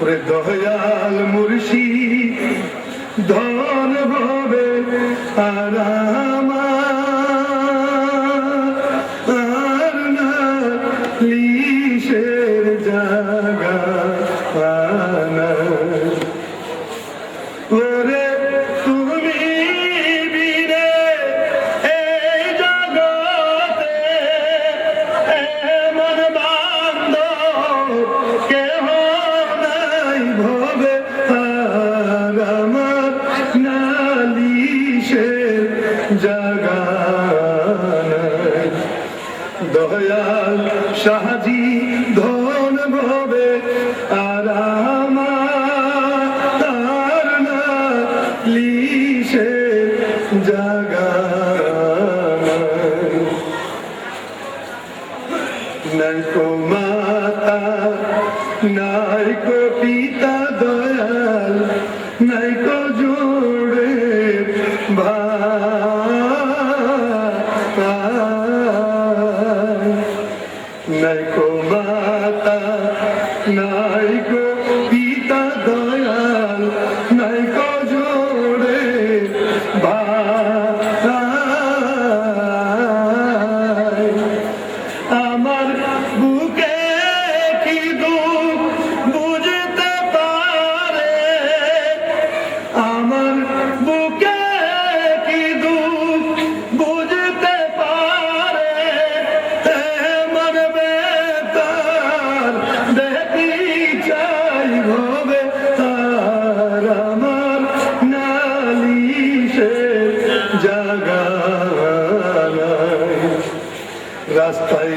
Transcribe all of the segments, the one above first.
ওরে দয়াল মুর্শি ধন ভবে আর না জাগা আমার নালিশের জাগা। দয়াল শাহজি, ধন ভবে আর আমার তার না লিসে জাগা নাই কো মাতা নাই কো পিতা নাই কো মাতা।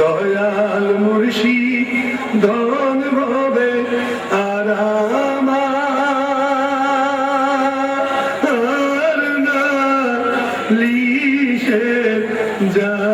দয়াল মুর্শি ধন ভবে আর না লিশে যা